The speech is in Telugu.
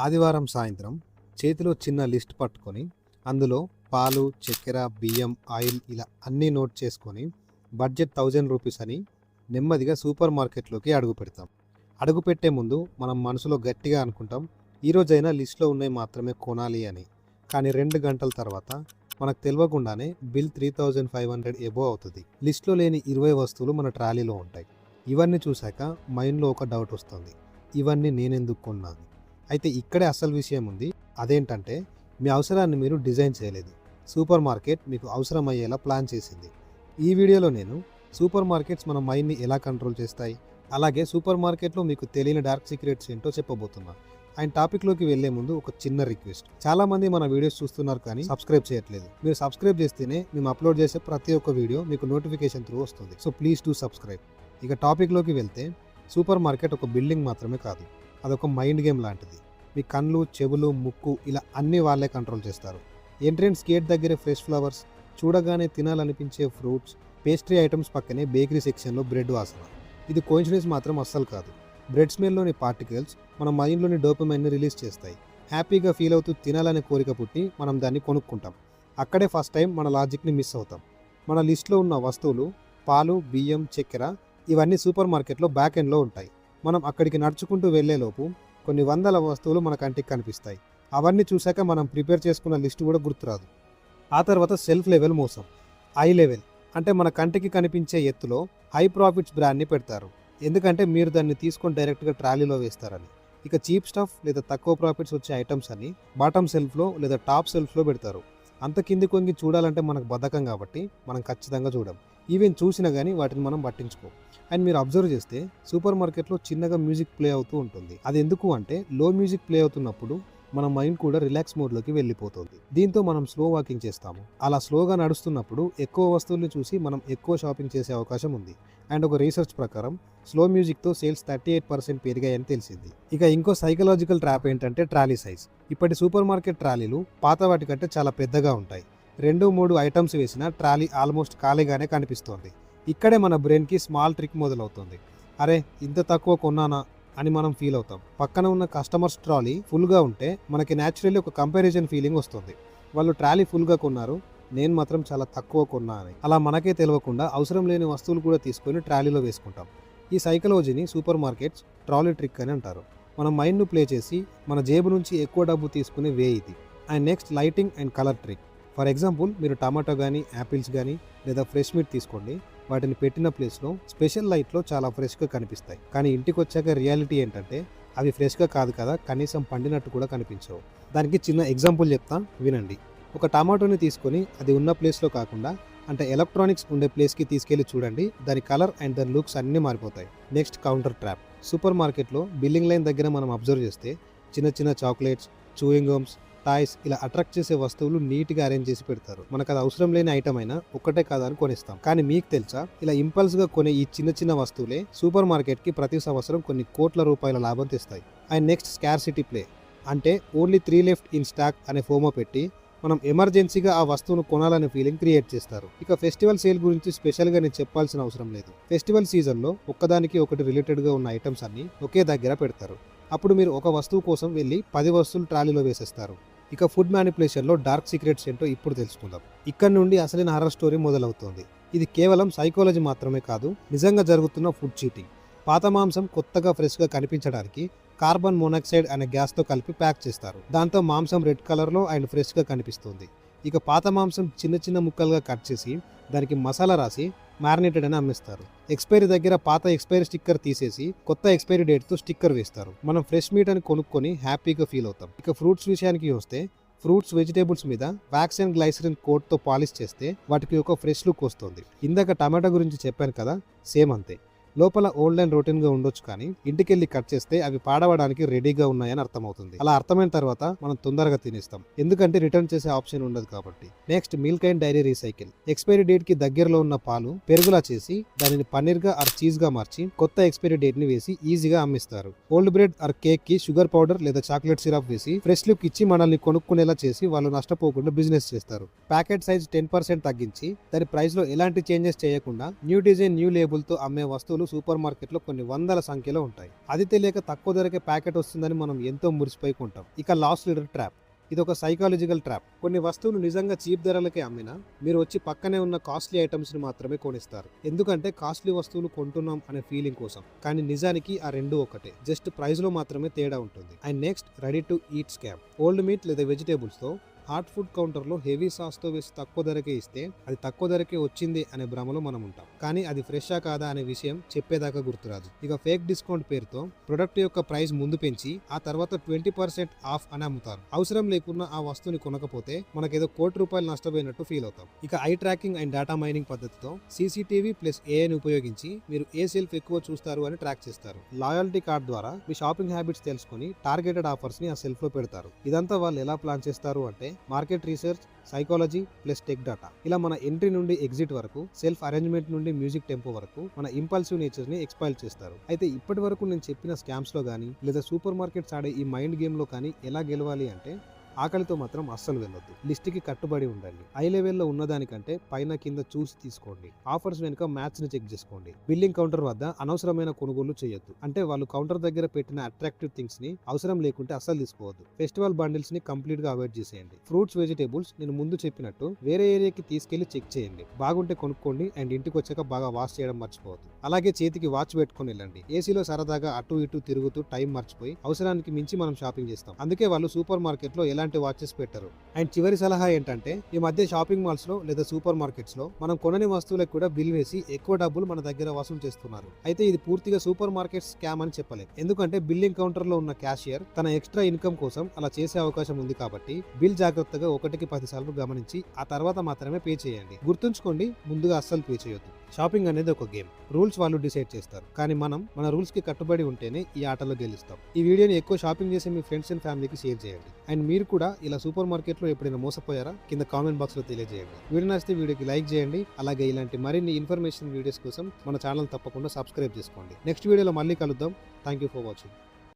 ఆదివారం సాయంత్రం చేతిలో చిన్న లిస్ట్ పట్టుకొని అందులో పాలు చక్కెర బియ్యం ఆయిల్ ఇలా అన్నీ నోట్ చేసుకొని బడ్జెట్ థౌజండ్ రూపీస్ అని నెమ్మదిగా సూపర్ మార్కెట్లోకి అడుగు పెడతాం. అడుగు పెట్టే ముందు మనం మనసులో గట్టిగా అనుకుంటాం ఈ లిస్ట్లో ఉన్నాయి మాత్రమే కొనాలి అని. కానీ రెండు గంటల తర్వాత మనకు తెలియకుండానే bill three thousand five hundred above అవుతుంది. లిస్ట్లో లేని ఇరవై వస్తువులు మన ట్రాలీలో ఉంటాయి. ఇవన్నీ చూశాక మైండ్లో ఒక డౌట్ వస్తుంది. ఇవన్నీ నేనెందుకు కొన్నాను? అయితే ఇక్కడే అసలు విషయం ఉంది. అదేంటంటే మీ అవసరాన్ని మీరు డిజైన్ చేయలేదు. సూపర్ మార్కెట్ మీకు అవసరమయ్యేలా ప్లాన్ చేసింది. ఈ వీడియోలో నేను సూపర్ మార్కెట్స్ మన మైండ్ని ఎలా కంట్రోల్ చేస్తాయి అలాగే సూపర్ మార్కెట్లో మీకు తెలియని డార్క్ సీక్రెట్స్ ఏంటో చెప్పబోతున్నా. ఆయన టాపిక్లోకి వెళ్ళే ముందు ఒక చిన్న రిక్వెస్ట్. చాలా మంది మన వీడియోస్ చూస్తున్నారు కానీ సబ్స్క్రైబ్ చేయట్లేదు. మీరు సబ్స్క్రైబ్ చేస్తేనే మేము అప్లోడ్ చేసే ప్రతి ఒక్క వీడియో మీకు నోటిఫికేషన్ త్రూ వస్తుంది. So please to subscribe. ఇక టాపిక్లోకి వెళ్తే సూపర్ మార్కెట్ ఒక బిల్డింగ్ మాత్రమే కాదు. అదొక మైండ్ గేమ్ లాంటిది. మీ కళ్ళు చెవులు ముక్కు ఇలా అన్ని వాళ్ళే కంట్రోల్ చేస్తారు. ఎంట్రెన్స్ గేట్ దగ్గర ఫ్రెష్ ఫ్లవర్స్ చూడగానే తినాలనిపించే ఫ్రూట్స్ పేస్ట్రీ ఐటమ్స్ పక్కనే బేకరీ సెక్షన్లో బ్రెడ్ వాసన. ఇది కోయిన్సిడెన్స్ మాత్రం అస్సలు కాదు. బ్రెడ్ స్మెల్లోని పార్టికల్స్ మన మైండ్లోని డోపమైన్ని రిలీజ్ చేస్తాయి. హ్యాపీగా ఫీల్ అవుతూ తినాలనే కోరిక పుట్టి మనం దాన్ని కొనుక్కుంటాం. అక్కడే ఫస్ట్ టైం మన లాజిక్ని మిస్ అవుతాం. మన లిస్ట్లో ఉన్న వస్తువులు పాలు బియ్యం చక్కెర ఇవన్నీ సూపర్ మార్కెట్లో బ్యాక్ ఎండ్లో ఉంటాయి. మనం అక్కడికి నడుచుకుంటూ వెళ్ళేలోపు కొన్ని వందల వస్తువులు మన కంటికి కనిపిస్తాయి. అవన్నీ చూశాక మనం ప్రిపేర్ చేసుకున్న లిస్ట్ కూడా గుర్తురాదు. ఆ తర్వాత సెల్ఫ్ లెవెల్ మోసం. ఐ లెవెల్ అంటే మన కంటికి కనిపించే ఎత్తులో హై ప్రాఫిట్స్ బ్రాండ్ని పెడతారు. ఎందుకంటే మీరు దాన్ని తీసుకొని డైరెక్ట్గా ట్రాలీలో వేస్తారని. ఇక చీప్ స్టఫ్ లేదా తక్కువ ప్రాఫిట్స్ వచ్చే ఐటమ్స్ అని బాటమ్ సెల్ఫ్లో లేదా టాప్ సెల్ఫ్లో పెడతారు. అంత కింది కొంగి చూడాలంటే మనకు బద్ధకం కాబట్టి మనం ఖచ్చితంగా చూడం. ఈవెన్ చూసినా కానీ వాటిని మనం పట్టించుకో. అండ్ మీరు అబ్జర్వ్ చేస్తే సూపర్ మార్కెట్లో చిన్నగా మ్యూజిక్ ప్లే అవుతూ ఉంటుంది. అది ఎందుకు అంటే లో మ్యూజిక్ ప్లే అవుతున్నప్పుడు మన మైండ్ కూడా రిలాక్స్ మోడ్లోకి వెళ్ళిపోతుంది. దీంతో మనం స్లో వాకింగ్ చేస్తాము. అలా స్లోగా నడుస్తున్నప్పుడు ఎక్కువ వస్తువుల్ని చూసి మనం ఎక్కువ షాపింగ్ చేసే అవకాశం ఉంది. అండ్ ఒక రీసెర్చ్ ప్రకారం స్లో మ్యూజిక్తో సేల్స్ థర్టీ ఎయిట్ పర్సెంట్ పెరిగాయని తెలిసింది. ఇక ఇంకో సైకలాజికల్ ట్రాప్ ఏంటంటే ట్రాలీ సైజ్. ఇప్పటి సూపర్ మార్కెట్ ట్రాలీలు పాత వాటి కంటే చాలా పెద్దగా ఉంటాయి. రెండు మూడు ఐటమ్స్ వేసిన ట్రాలీ ఆల్మోస్ట్ ఖాళీగానే కనిపిస్తోంది. ఇక్కడే మన బ్రెయిన్కి స్మాల్ ట్రిక్ మొదలవుతుంది. అరే ఇంత తక్కువ కొన్నానా అని మనం ఫీల్ అవుతాం. పక్కన ఉన్న కస్టమర్స్ ట్రాలీ ఫుల్గా ఉంటే మనకి న్యాచురల్లీ ఒక కంపారిజన్ ఫీలింగ్ వస్తుంది. వాళ్ళు ట్రాలీ ఫుల్గా కొన్నారు నేను మాత్రం చాలా తక్కువ కొన్నా అని. అలా మనకే తెలియకుండా అవసరం లేని వస్తువులు కూడా తీసుకొని ట్రాలీలో వేసుకుంటాం. ఈ సైకాలజీని సూపర్ మార్కెట్స్ ట్రాలీ ట్రిక్ అని అంటారు. మన మైండ్ను ప్లే చేసి మన జేబు నుంచి ఎక్కువ డబ్బు తీసుకునే వే ఇది. And next lighting and colour trick. For example మీరు టమాటో కానీ యాపిల్స్ కానీ లేదా ఫ్రెష్ మీట్ తీసుకోండి. వాటిని పెట్టిన ప్లేస్లో స్పెషల్ లైట్లో చాలా ఫ్రెష్గా కనిపిస్తాయి. కానీ ఇంటికి వచ్చాక రియాలిటీ ఏంటంటే అవి ఫ్రెష్గా కాదు కదా కనీసం పండినట్టు కూడా కనిపించవు. దానికి చిన్న ఎగ్జాంపుల్ చెప్తా వినండి. ఒక టమాటోని తీసుకొని అది ఉన్న ప్లేస్లో కాకుండా అంటే ఎలక్ట్రానిక్స్ ఉండే ప్లేస్కి తీసుకెళ్ళి చూడండి దాని కలర్ అండ్ దాని లుక్స్ అన్నీ మారిపోతాయి. Next counter trap. సూపర్ మార్కెట్లో బిల్లింగ్ లైన్ దగ్గర మనం అబ్జర్వ్ చేస్తే చిన్న చిన్న చాక్లెట్స్ చూయింగ్ గమ్స్ టాయ్స్ ఇలా అట్రాక్ట్ చేసే వస్తువులు నీట్గా అరేంజ్ చేసి పెడతారు. మనకు అది అవసరం లేని ఐటమ్ అయినా ఒక్కటే కాదా అని కొనిస్తాం. కానీ మీకు తెలుసా? ఇలా ఇంపల్స్గా కొనే ఈ చిన్న చిన్న వస్తువులే సూపర్ మార్కెట్కి ప్రతి సంవత్సరం కొన్ని కోట్ల రూపాయల లాభం తెస్తాయి. And next scarcity play. అంటే only three left in stock అనే ఫోమో పెట్టి మనం ఎమర్జెన్సీగా ఆ వస్తువును కొనాలనే ఫీలింగ్ క్రియేట్ చేస్తారు. ఇక ఫెస్టివల్ సేల్ గురించి స్పెషల్గా నేను చెప్పాల్సిన అవసరం లేదు. ఫెస్టివల్ సీజన్లో ఒక్కదానికి ఒకటి రిలేటెడ్గా ఉన్న ఐటమ్స్ అన్ని ఒకే దగ్గర పెడతారు. అప్పుడు మీరు ఒక వస్తువు కోసం వెళ్ళి పది వస్తువులు ట్రాలీలో వేసేస్తారు. ఇక ఫుడ్ మ్యానిపులేషన్లో డార్క్ సీక్రెట్స్ ఏంటో ఇప్పుడు తెలుసుకుందాం. ఇక్కడ నుండి అసలైన హర్రర్ స్టోరీ మొదలవుతోంది. ఇది కేవలం సైకాలజీ మాత్రమే కాదు నిజంగా జరుగుతున్న ఫుడ్ చీటింగ్. పాత మాంసం కొత్తగా ఫ్రెష్గా కనిపించడానికి కార్బన్ మోనాక్సైడ్ అనే గ్యాస్తో కలిపి ప్యాక్ చేస్తారు. దాంతో మాంసం రెడ్ కలర్లో అండ్ ఫ్రెష్గా కనిపిస్తుంది. ఇక పాత మాంసం చిన్న చిన్న ముక్కలుగా కట్ చేసి దానికి మసాలా రాసి మ్యారినేటెడ్ అని అమ్మిస్తారు. ఎక్స్పైరీ దగ్గర పాత ఎక్స్పైరీ స్టిక్కర్ తీసేసి కొత్త ఎక్స్పైరీ డేట్తో స్టిక్కర్ వేస్తారు. మనం ఫ్రెష్ మీట్ అని కొనుక్కొని హ్యాపీగా ఫీల్ అవుతాం. ఇక ఫ్రూట్స్ విషయానికి వస్తే ఫ్రూట్స్ వెజిటేబుల్స్ మీద వ్యాక్సిన్ గ్లైసరిన్ కోట్తో పాలిష్ చేస్తే వాటికి ఒక ఫ్రెష్ లుక్ వస్తుంది. ఇందాక టమాటా గురించి చెప్పాను కదా సేమ్ అంతే. లోపల ఓల్డ్ అండ్ రొటీన్గా ఉండొచ్చు కానీ ఇంటికెళ్ళి కట్ చేస్తే అవి పాడవడానికి రెడీగా ఉన్నాయని అర్థమవుతుంది. అలా అర్థమైన తర్వాత మనం తొందరగా తినేస్తాం. ఎందుకంటే రిటర్న్ చేసే ఆప్షన్ ఉండదు కాబట్టి. Next milk and dairy recycle. Expiry డేట్కి దగ్గరలో ఉన్న పాలు పెరుగులా చేసి దానిని పన్నీర్గా ఆర్ చీజ్గా మార్చి కొత్త ఎక్స్పైరీ డేట్ని వేసి ఈజీగా అమ్మిస్తారు. ఓల్డ్ బ్రెడ్ ఆర్ కేక్కి షుగర్ పౌడర్ లేదా చాక్లెట్ సిరప్ వేసి ఫ్రెష్ లుక్ ఇచ్చి మనల్ని కొనుక్కునేలా చేసి వాళ్ళు నష్టపోకుండా బిజినెస్ చేస్తారు. ప్యాకెట్ సైజ్ టెన్ పర్సెంట్ తగ్గించి దాని ప్రైస్లో ఎలాంటి చేంజెస్ చేయకుండా న్యూ డిజైన్ న్యూ లేబుల్తో అమ్మే వస్తువులు వస్తువులు సూపర్ మార్కెట్లో కొన్ని వందల సంఖ్యలో ఉంటాయి. అది తెలియక తక్కువ ధరకే ప్యాకెట్ వస్తుందని మనం ఎంతో మురిసిపోయి ఉంటాం. ఇక లాస్ట్ లీడర్ ట్రాప్. ఇది ఒక సైకాలజికల్ ట్రాప్. కొన్ని వస్తువులు నిజంగా చీప్ ధరలకే అమ్మినా మీరు వచ్చి పక్కనే ఉన్న కాస్ట్లీ ఐటమ్స్ని మాత్రమే కొనిస్తారు. ఎందుకంటే కాస్ట్లీ వస్తువులు కొంటున్నాం అనే ఫీలింగ్ కోసం. కానీ నిజానికి ఆ రెండు ఒకటే జస్ట్ ప్రైస్లో మాత్రమే తేడా ఉంటుంది. And next ready to eat scam old meat లేదా వెజిటేబుల్స్తో హాట్ ఫుడ్ కౌంటర్లో హెవీ సాస్తో వేసి తక్కువ ధరకే ఇస్తే అది తక్కువ ధరకే వచ్చింది అనే భ్రమలో మనం ఉంటాం. కానీ అది ఫ్రెషా కాదా అనే విషయం చెప్పేదాకా గుర్తురాదు. ఇక ఫేక్ డిస్కౌంట్ పేరుతో ప్రొడక్ట్ యొక్క ప్రైస్ ముందు పెంచి ఆ తర్వాత ట్వంటీ పర్సెంట్ ఆఫ్ అని అమ్ముతారు. అవసరం లేకున్నా ఆ వస్తువుని కొనకపోతే మనకేదో కోటి రూపాయలు నష్టపోయినట్టు ఫీల్ అవుతాం. ఇక eye tracking and data mining పద్ధతితో CCTV plus ఏఐని ఉపయోగించి మీరు ఏ సెల్ఫ్ ఎక్కువ చూస్తారు అని ట్రాక్ చేస్తారు. లాయల్టీ కార్డ్ ద్వారా మీ షాపింగ్ హ్యాబిట్స్ తెలుసుకుని టార్గెటెడ్ ఆఫర్స్ని ఆ సెల్ఫ్లో పెడతారు. ఇదంతా వాళ్ళు ఎలా ప్లాన్ చేస్తారు అంటే market research psychology plus tech data ఇలా మన ఎంట్రీ నుండి ఎగ్జిట్ వరకు సెల్ఫ్ అరేంజ్మెంట్ నుండి మ్యూజిక్ టెంపో వరకు మన ఇంపల్సివ్ నేచర్ని ఎక్స్పైల్ చేస్తారు. అయితే ఇప్పటి వరకు నేను చెప్పిన స్కామ్స్లో కానీ లేదా సూపర్ మార్కెట్స్ ఆడే ఈ మైండ్ గేమ్లో కానీ ఎలా గెలవాలి అంటే ఆకలితో మాత్రం అస్సలు వెళ్ళొద్దు లిస్ట్కి కట్టుబడి ఉండండి. హై లెవెల్లో ఉన్నదానికంటే పైన కింద చూసి తీసుకోండి. ఆఫర్స్ వెనుక మ్యాచ్ని చెక్ చేసుకోండి. బిల్లింగ్ కౌంటర్ వద్ద అనవసరమైన కొనుగోలు చేయొద్దు. అంటే వాళ్ళు కౌంటర్ దగ్గర పెట్టిన అట్రాక్టివ్ థింగ్స్ని అవసరం లేకుంటే అస్సలు తీసుకోవద్దు. ఫెస్టివల్ బండిల్స్ని కంప్లీట్గా అవాయిడ్ చేసేయండి. ఫ్రూట్స్ వెజిటేబుల్స్ నేను ముందు చెప్పినట్టు వేరే ఏరియాకి తీసుకెళ్ళి చెక్ చేయండి. బాగుంటే కొనుక్కోండి అండ్ ఇంటికి వచ్చాక బాగా వాష్ చేయడం మర్చిపోవద్దు. అలాగే చేతికి వాచ్ పెట్టుకొని వెళ్ళండి. ఏసీలో సరదాగా అటు ఇటు తిరుగుతూ టైం మర్చిపోయి అవసరానికి మించి మనం షాపింగ్ చేస్తాం. అందుకే వాళ్ళు సూపర్ మార్కెట్లో ఎలాంటి వాచెస్ పెట్టరు. అండ్ చివరి సలహా ఏంటంటే ఈ మధ్య షాపింగ్ మాల్స్లో లేదా సూపర్ మార్కెట్స్లో మనం కొనని వస్తువులకు కూడా బిల్ వేసి ఎక్కువ డబ్బులు మన దగ్గర వసూలు చేస్తున్నారు. అయితే ఇది పూర్తిగా సూపర్ మార్కెట్ స్కామ్ అని చెప్పలేదు ఎందుకంటే బిల్లింగ్ కౌంటర్లో ఉన్న క్యాషియర్ తన ఎక్స్ట్రా ఇన్కమ్ కోసం అలా చేసే అవకాశం ఉంది కాబట్టి బిల్ జాగ్రత్తగా ఒకటికి పది సార్లు గమనించి ఆ తర్వాత మాత్రమే పే చేయండి. గుర్తుంచుకోండి ముందుగా అస్సలు పే చేయొద్దు. షాపింగ్ అనేది ఒక గేమ్ రూల్స్ వాళ్ళు డిసైడ్ చేస్తారు. కానీ మనం మన రూల్స్కి కట్టుబడి ఉంటేనే ఈ ఆటలో గెలుస్తాం. ఈ వీడియోని ఎక్కువ షాపింగ్ చేసే మీ ఫ్రెండ్స్ అండ్ ఫ్యామిలీకి షేర్ చేయండి. అండ్ మీరు కూడా ఇలా సూపర్ మార్కెట్లో ఎప్పుడైనా మోసపోయారా? కింద కామెంట్ బాక్స్లో తెలియజేయండి. వీడియో నచ్చితే వీడియోకి లైక్ చేయండి. అలాగే ఇలాంటి మరిన్ని ఇన్ఫర్మేషన్ వీడియోస్ కోసం మన ఛానల్ తప్పకుండా సబ్స్క్రైబ్ చేసుకోండి. నెక్స్ట్ వీడియోలో మళ్ళీ కలుద్దాం. Thank you for watching